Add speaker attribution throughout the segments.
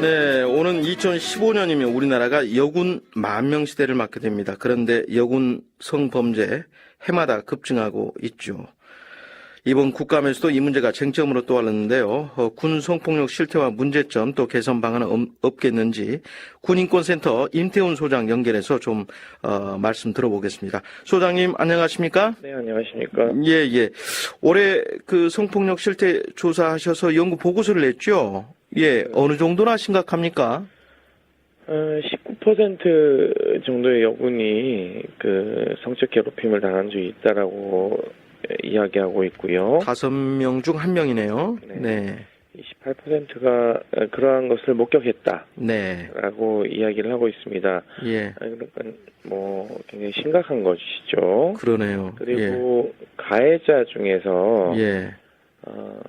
Speaker 1: 네, 오는 2015년이면 우리나라가 여군 만 명 시대를 맞게 됩니다. 그런데 여군 성범죄 해마다 급증하고 있죠. 이번 국감에서도 이 문제가 쟁점으로 떠올랐는데요. 어, 군 성폭력 실태와 문제점 또 개선 방안은 없- 없겠는지 군인권센터 임태훈 소장 연결해서 좀 어, 말씀 들어보겠습니다. 소장님 안녕하십니까?
Speaker 2: 네, 안녕하십니까.
Speaker 1: 예, 예. 올해 그 성폭력 실태 조사하셔서 연구 보고서를 냈죠. 예, 어느 정도나 심각합니까?
Speaker 2: 어, 19% 정도의 여군이 그 성적 괴롭힘을 당한 적이 있다라고 이야기하고 있고요.
Speaker 1: 다섯 명 중 한 명이네요.
Speaker 2: 네.
Speaker 1: 네,
Speaker 2: 28%가 그러한 것을 목격했다라고
Speaker 1: 네,
Speaker 2: 이야기를 하고 있습니다.
Speaker 1: 예,
Speaker 2: 아, 그러니까 뭐 굉장히 심각한 것이죠.
Speaker 1: 그러네요.
Speaker 2: 그리고 가해자 중에서
Speaker 1: 예,
Speaker 2: 어,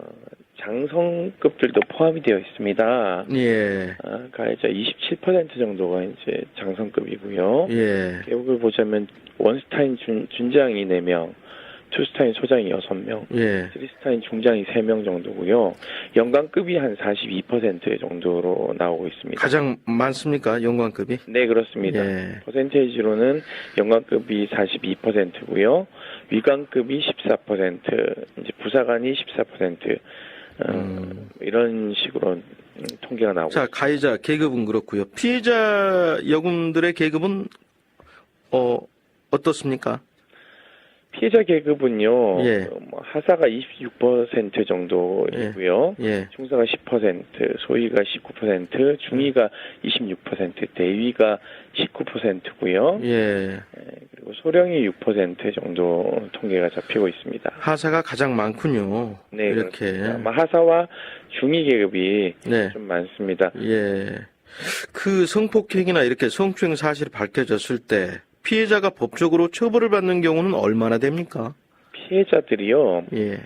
Speaker 2: 장성급들도 포함이 되어 있습니다.
Speaker 1: 예, 예,
Speaker 2: 아, 가해자 27% 정도가 이제 장성급이고요.
Speaker 1: 예,
Speaker 2: 계획을 보자면 원스타인 준, 준장이 4명, 투스타인 소장이 6명,
Speaker 1: 예.
Speaker 2: 쓰리스타인 중장이 3명 정도고요. 연관급이 한 42% 정도로 나오고 있습니다.
Speaker 1: 가장 많습니까? 연관급이?
Speaker 2: 네, 그렇습니다.
Speaker 1: 예,
Speaker 2: 퍼센테이지로는 연관급이 42%고요. 위관급이 14%, 이제 부사관이 14%, 어,
Speaker 1: 음.
Speaker 2: 이런 식으로 음, 통계가 나오고
Speaker 1: 자, 가해자 계급은 그렇고요. 피해자 여군들의 계급은 어 어떻습니까?
Speaker 2: 피해자 계급은요,
Speaker 1: 예.
Speaker 2: 어, 뭐 하사가 26% 정도이고요.
Speaker 1: 예,
Speaker 2: 중사가 10%, 소위가 19%, 중위가 26%, 대위가 19%고요.
Speaker 1: 예.
Speaker 2: 그리고 소령이 6% 정도 통계가 잡히고 있습니다.
Speaker 1: 하사가 가장 많군요.
Speaker 2: 네,
Speaker 1: 이렇게.
Speaker 2: 그렇습니다. 아마 하사와 중위 계급이
Speaker 1: 네.
Speaker 2: 좀 많습니다.
Speaker 1: 예. 그 성폭행이나 이렇게 성추행 사실이 밝혀졌을 때 피해자가 법적으로 처벌을 받는 경우는 얼마나 됩니까?
Speaker 2: 피해자들이요,
Speaker 1: 예.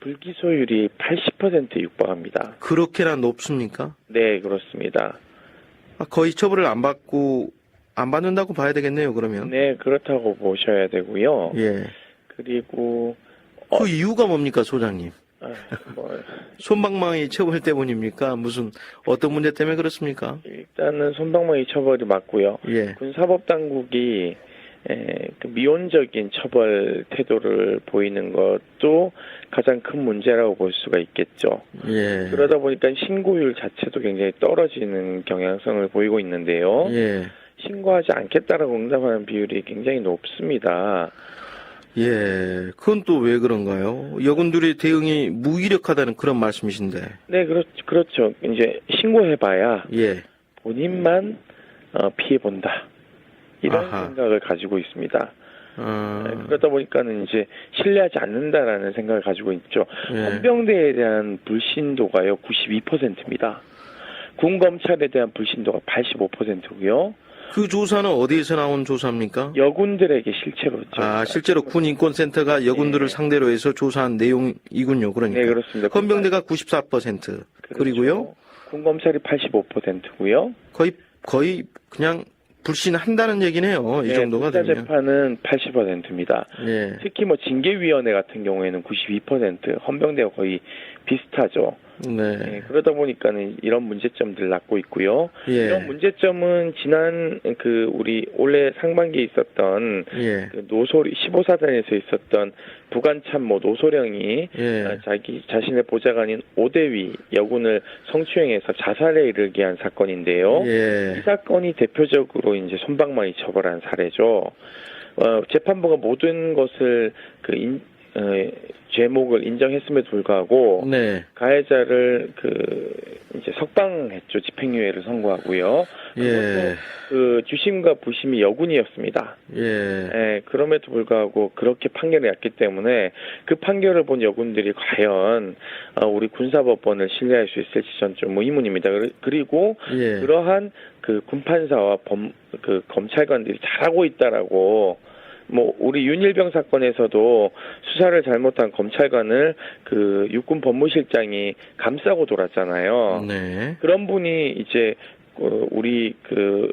Speaker 2: 불기소율이 80% 육박합니다.
Speaker 1: 그렇게나 높습니까?
Speaker 2: 네, 그렇습니다.
Speaker 1: 아, 거의 처벌을 안 받고 안 받는다고 봐야 되겠네요, 그러면.
Speaker 2: 네, 그렇다고 보셔야 되고요.
Speaker 1: 예.
Speaker 2: 그리고
Speaker 1: 그 이유가 뭡니까, 소장님?
Speaker 2: 아, 뭐
Speaker 1: 손방망이 처벌 때문입니까? 무슨 어떤 문제 때문에 그렇습니까?
Speaker 2: 일단은 손방망이 처벌이 맞고요.
Speaker 1: 예.
Speaker 2: 군사법 당국이 에, 그 미온적인 처벌 태도를 보이는 것도 가장 큰 문제라고 볼 수가 있겠죠.
Speaker 1: 예.
Speaker 2: 그러다 보니까 신고율 자체도 굉장히 떨어지는 경향성을 보이고 있는데요.
Speaker 1: 예.
Speaker 2: 신고하지 않겠다라고 응답하는 비율이 굉장히 높습니다.
Speaker 1: 예. 그건 또 왜 그런가요? 여군들의 대응이 무기력하다는 그런 말씀이신데.
Speaker 2: 네, 그렇, 그렇죠. 이제 신고해봐야
Speaker 1: 예.
Speaker 2: 본인만 어, 피해 본다. 이런
Speaker 1: 아하.
Speaker 2: 생각을 가지고 있습니다.
Speaker 1: 어,
Speaker 2: 네, 그러다 보니까는 이제 신뢰하지 않는다라는 생각을 가지고 있죠.
Speaker 1: 예.
Speaker 2: 헌병대에 대한 불신도가요 92%입니다. 군 검찰에 대한 불신도가 85%고요.
Speaker 1: 그 조사는 어디에서 나온 조사입니까?
Speaker 2: 여군들에게 실제로
Speaker 1: 아, 실제로 군 인권센터가 여군들을
Speaker 2: 네.
Speaker 1: 상대로 해서 조사한 내용이군요. 그러니까.
Speaker 2: 네 그렇습니다.
Speaker 1: 헌병대가 94%
Speaker 2: 그렇죠.
Speaker 1: 그리고요
Speaker 2: 군 검찰이 85%고요.
Speaker 1: 거의 거의 그냥 불신한다는 얘기네요. 이 정도가
Speaker 2: 사
Speaker 1: 되면.
Speaker 2: 재판은 80%입니다.
Speaker 1: 예.
Speaker 2: 특히 뭐 징계위원회 같은 경우에는 92%, 헌병대가 거의 비슷하죠.
Speaker 1: 네.
Speaker 2: 네, 그러다 보니까는 이런 문제점들 낳고 있고요. 이런
Speaker 1: 예.
Speaker 2: 문제점은 지난 그 우리 올해 상반기에 있었던
Speaker 1: 예.
Speaker 2: 그 노소리 15사단에서 있었던 부관참모 노소령이
Speaker 1: 예.
Speaker 2: 아, 자기 자신의 보좌관인 오대위 여군을 성추행해서 자살에 이르게 한 사건인데요. 이
Speaker 1: 예.
Speaker 2: 사건이 대표적으로 이제 손방망이 처벌한 사례죠. 어, 재판부가 모든 것을 그 인, 어, 죄목을 인정했음에도 불구하고
Speaker 1: 네.
Speaker 2: 가해자를 그 이제 석방했죠 집행유예를 선고하고요.
Speaker 1: 예.
Speaker 2: 그 주심과 부심이 여군이었습니다.
Speaker 1: 예.
Speaker 2: 예, 그럼에도 불구하고 그렇게 판결을 났기 때문에 그 판결을 본 여군들이 과연 어, 우리 군사법원을 신뢰할 수 있을지 전 좀 의문입니다. 그리- 그리고
Speaker 1: 예.
Speaker 2: 그러한 그 군판사와 범, 그 검찰관들이 잘하고 있다라고 뭐 우리 윤일병 사건에서도 수사를 잘못한 검찰관을 그 육군 법무실장이 감싸고 돌았잖아요.
Speaker 1: 네.
Speaker 2: 그런 분이 이제 그 우리 그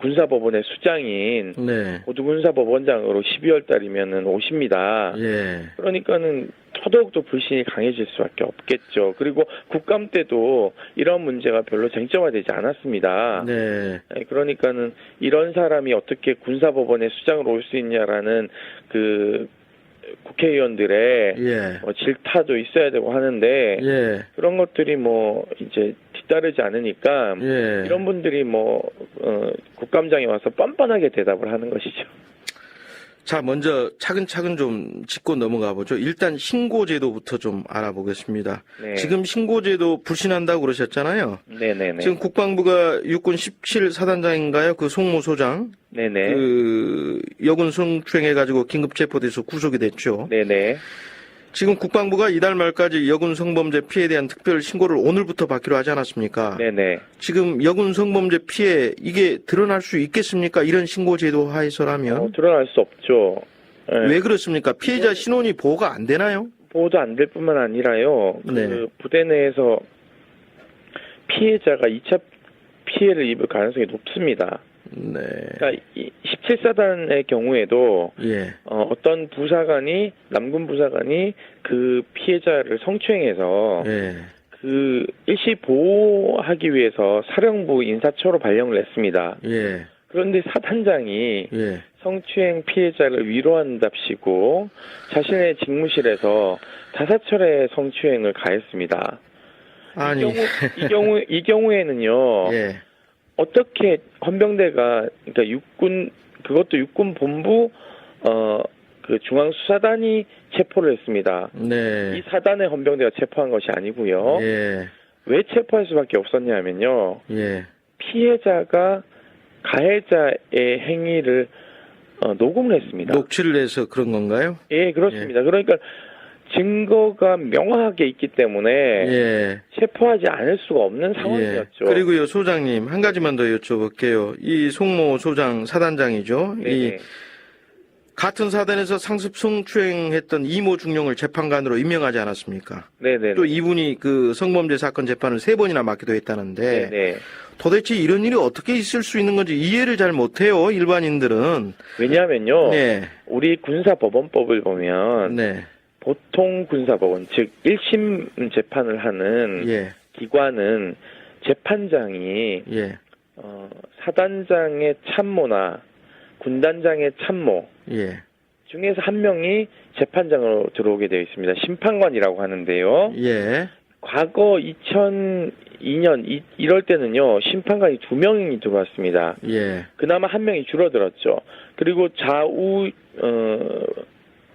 Speaker 2: 군사법원의 수장인
Speaker 1: 네.
Speaker 2: 고두군사법원장으로 12월 달이면은 오십니다.
Speaker 1: 예.
Speaker 2: 그러니까는 더더욱더 불신이 강해질 수밖에 없겠죠. 그리고 국감 때도 이런 문제가 별로 쟁점화되지 않았습니다.
Speaker 1: 네.
Speaker 2: 예, 그러니까는 이런 사람이 어떻게 군사법원의 수장으로 올 수 있냐라는 그 국회의원들의
Speaker 1: 예.
Speaker 2: 뭐 질타도 있어야 되고 하는데
Speaker 1: 예.
Speaker 2: 그런 것들이 뭐 이제 뒤따르지 않으니까
Speaker 1: 예.
Speaker 2: 이런 분들이 뭐 어, 국감장에 와서 뻔뻔하게 대답을 하는 것이죠.
Speaker 1: 자, 먼저 차근차근 좀 짚고 넘어가 보죠. 일단 신고제도부터 좀 알아보겠습니다.
Speaker 2: 네.
Speaker 1: 지금 신고제도 불신한다고 그러셨잖아요.
Speaker 2: 네네네.
Speaker 1: 지금 국방부가 육군 17 사단장인가요? 그 송모 소장
Speaker 2: 네네.
Speaker 1: 그 여군 성추행해가지고 긴급 체포돼서 구속이 됐죠.
Speaker 2: 네네.
Speaker 1: 지금 국방부가 이달 말까지 여군 성범죄 피해에 대한 특별 신고를 오늘부터 받기로 하지 않았습니까?
Speaker 2: 네네.
Speaker 1: 지금 여군 성범죄 피해 이게 드러날 수 있겠습니까? 이런 신고 제도 하에서라면
Speaker 2: 어, 드러날 수 없죠. 예.
Speaker 1: 왜 그렇습니까? 피해자 신원이 보호가 안 되나요?
Speaker 2: 보호도 안 될 뿐만 아니라요. 그
Speaker 1: 네.
Speaker 2: 부대 내에서 피해자가 2차 피해를 입을 가능성이 높습니다.
Speaker 1: 네.
Speaker 2: 그러니까 17사단의 경우에도
Speaker 1: 예.
Speaker 2: 어, 어떤 부사관이 남군 부사관이 그 피해자를 성추행해서
Speaker 1: 예.
Speaker 2: 그 일시 보호하기 위해서 사령부 인사처로 발령을 냈습니다.
Speaker 1: 예.
Speaker 2: 그런데 사단장이
Speaker 1: 예.
Speaker 2: 성추행 피해자를 위로한답시고 자신의 직무실에서 다섯 차례 성추행을 가했습니다.
Speaker 1: 아니.
Speaker 2: 이 경우 이 경우 이 경우에는요
Speaker 1: 예.
Speaker 2: 어떻게 헌병대가 그러니까 육군 그것도 육군 본부 어 그 중앙 수사단이 체포를 했습니다.
Speaker 1: 네.
Speaker 2: 이 사단의 헌병대가 체포한 것이 아니고요.
Speaker 1: 예.
Speaker 2: 왜 체포할 수밖에 없었냐면요.
Speaker 1: 예.
Speaker 2: 피해자가 가해자의 행위를 어, 녹음을 했습니다.
Speaker 1: 녹취를 해서 그런 건가요?
Speaker 2: 예, 그렇습니다. 그러니까 증거가 명확하게 있기 때문에
Speaker 1: 예.
Speaker 2: 체포하지 않을 수가 없는
Speaker 1: 예.
Speaker 2: 상황이었죠.
Speaker 1: 그리고요, 소장님, 한 가지만 더 여쭤볼게요. 이 송모 소장 사단장이죠. 이
Speaker 2: 네네.
Speaker 1: 같은 사단에서 상습 성추행했던 이모 중령을 재판관으로 임명하지 않았습니까?
Speaker 2: 네네.
Speaker 1: 또 이분이 그 성범죄 사건 재판을 세 번이나 맡기도 했다는데
Speaker 2: 네네.
Speaker 1: 도대체 이런 일이 어떻게 있을 수 있는 건지 이해를 잘 못해요 일반인들은.
Speaker 2: 왜냐하면요,
Speaker 1: 네,
Speaker 2: 우리 군사법원법을 보면
Speaker 1: 네,
Speaker 2: 보통 군사법원 즉 1심 재판을 하는
Speaker 1: 예,
Speaker 2: 기관은 재판장이
Speaker 1: 예,
Speaker 2: 어, 사단장의 참모나 군단장의 참모
Speaker 1: 예,
Speaker 2: 중에서 한 명이 재판장으로 들어오게 되어 있습니다. 심판관이라고 하는데요.
Speaker 1: 예,
Speaker 2: 과거 2002년 이, 이럴 때는요 심판관이 두 명이 들어왔습니다.
Speaker 1: 예,
Speaker 2: 그나마 한 명이 줄어들었죠. 그리고 좌우 어,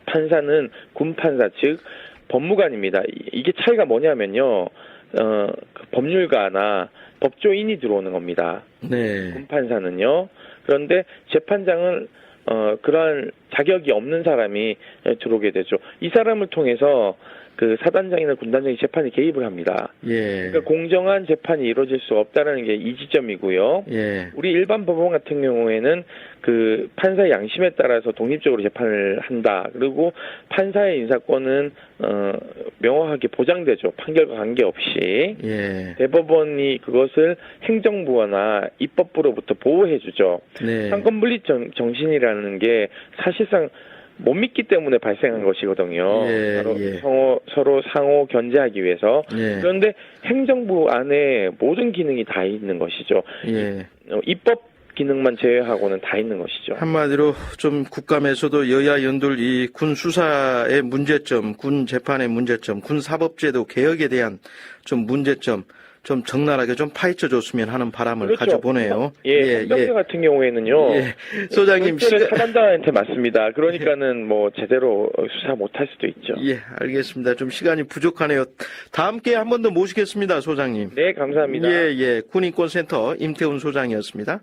Speaker 2: 판사는 군 판사 즉 법무관입니다. 이- 이게 차이가 뭐냐면요 어, 그 법률가나 법조인이 들어오는 겁니다.
Speaker 1: 네,
Speaker 2: 군 판사는요. 그런데 재판장은 어, 그러한 자격이 없는 사람이 들어오게 되죠. 이 사람을 통해서 그 사단장이나 군단장이 재판에 개입을 합니다.
Speaker 1: 예,
Speaker 2: 그러니까 공정한 재판이 이루어질 수 없다는 게 이 지점이고요.
Speaker 1: 예,
Speaker 2: 우리 일반 법원 같은 경우에는 그 판사의 양심에 따라서 독립적으로 재판을 한다. 그리고 판사의 인사권은 어 명확하게 보장되죠. 판결과 관계없이.
Speaker 1: 예,
Speaker 2: 대법원이 그것을 행정부나 입법부로부터 보호해 주죠.
Speaker 1: 네,
Speaker 2: 상권 정, 정신이라는 게 사실상 못 믿기 때문에 발생한 것이거든요.
Speaker 1: 예,
Speaker 2: 바로
Speaker 1: 예.
Speaker 2: 서로, 서로 상호 견제하기 위해서.
Speaker 1: 예,
Speaker 2: 그런데 행정부 안에 모든 기능이 다 있는 것이죠.
Speaker 1: 예.
Speaker 2: 어, 입법 기능만 제외하고는 다 있는 것이죠.
Speaker 1: 한마디로 좀 국감에서도 여야 연돌 이군 수사의 문제점, 군 재판의 문제점, 군 사법제도 개혁에 대한 좀 문제점 좀 적나라하게 좀 파헤쳐 줬으면 하는 바람을 가져보네요.
Speaker 2: 예, 헌병대 같은 경우에는,요
Speaker 1: 예. 소장님 시간...
Speaker 2: 사단장한테 맞습니다. 그러니까는 뭐 제대로 수사 못 할 수도 있죠.
Speaker 1: 예, 알겠습니다. 좀 시간이 부족하네요. 다음 기회에 한 번 더 모시겠습니다, 소장님.
Speaker 2: 네, 감사합니다.
Speaker 1: 예, 예. 군인권센터 임태훈 소장이었습니다.